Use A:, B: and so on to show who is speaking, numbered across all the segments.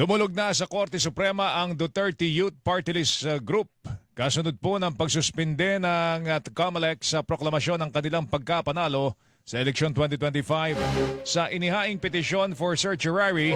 A: Dumulog na sa Korte Suprema ang Duterte Youth Party List uh, Group. Kasunod po ng pagsuspinde ng COMELEC sa proklamasyon ng kanilang pagkapanalo sa eleksyon 2025. Sa inihaing petisyon for certiorari,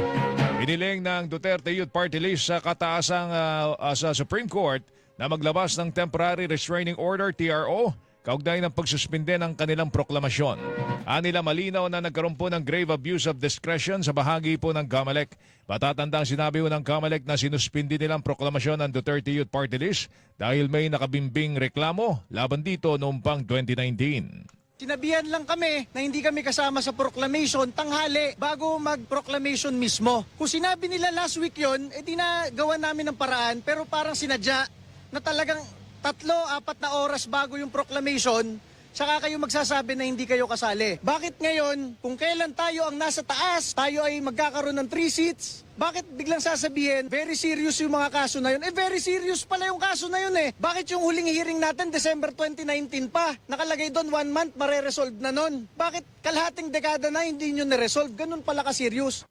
A: iniling ng Duterte Youth Party List sa kataasang uh, uh, sa Supreme Court na maglabas ng Temporary Restraining Order TRO kaugnay ng pagsuspinde ng kanilang proklamasyon. Anila malinaw na nagkaroon po ng grave abuse of discretion sa bahagi po ng COMELEC. Patatandang sinabi po ng COMELEC na sinuspindi nilang proklamasyon ng Duterte Youth Party List dahil may nakabimbing reklamo laban dito noong pang 2019.
B: Sinabihan lang kami na hindi kami kasama sa proclamation tanghali bago mag-proclamation mismo. Kung sinabi nila last week yon, eh di na gawa namin ng paraan pero parang sinadya na talagang tatlo, apat na oras bago yung proclamation, saka kayo magsasabi na hindi kayo kasali. Bakit ngayon, kung kailan tayo ang nasa taas, tayo ay magkakaroon ng three seats, bakit biglang sasabihin, very serious yung mga kaso na yun? Eh, very serious pala yung kaso na yun eh. Bakit yung huling hearing natin, December 2019 pa? Nakalagay doon, one month, mareresolve na nun. Bakit kalahating dekada na hindi nyo na-resolve? Ganun pala ka-serious.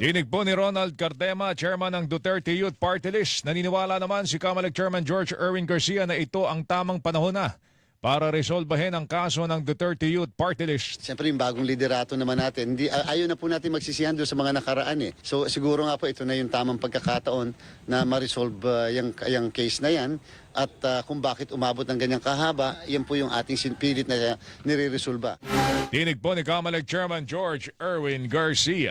A: Dinig po ni Ronald Cardema, chairman ng Duterte Youth Party List. Naniniwala naman si COMELEC Chairman George Erwin Garcia na ito ang tamang panahon na para resolbahin ang kaso ng Duterte Youth Party List.
C: Siyempre yung bagong liderato naman natin, hindi, ayaw na po natin magsisihan doon sa mga nakaraan eh. So siguro nga po ito na yung tamang pagkakataon na ma-resolve uh, yung, yung case na yan. At uh, kung bakit umabot ng ganyang kahaba, yan po yung ating sinpilit na nire-resolba.
A: Dinig po ni COMELEC Chairman George Erwin Garcia.